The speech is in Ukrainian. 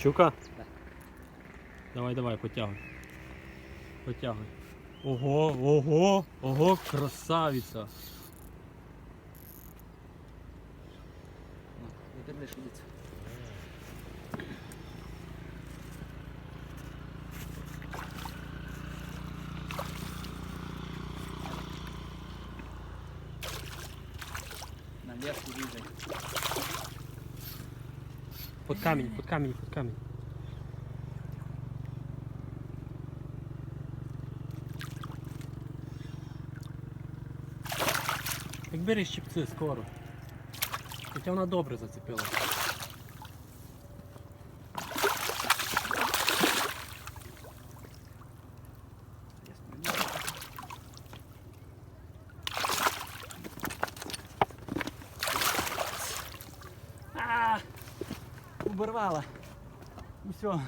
Щука? Да. Давай, давай, потягуй. Потягуй. Ого, ого, ого, красавиця. Не терни шудиться. На леску різай. Под камінь, под камень, под камінь. Так бери щипці скоро. Хоча вона добре зацепила. Оборвала. Ну все,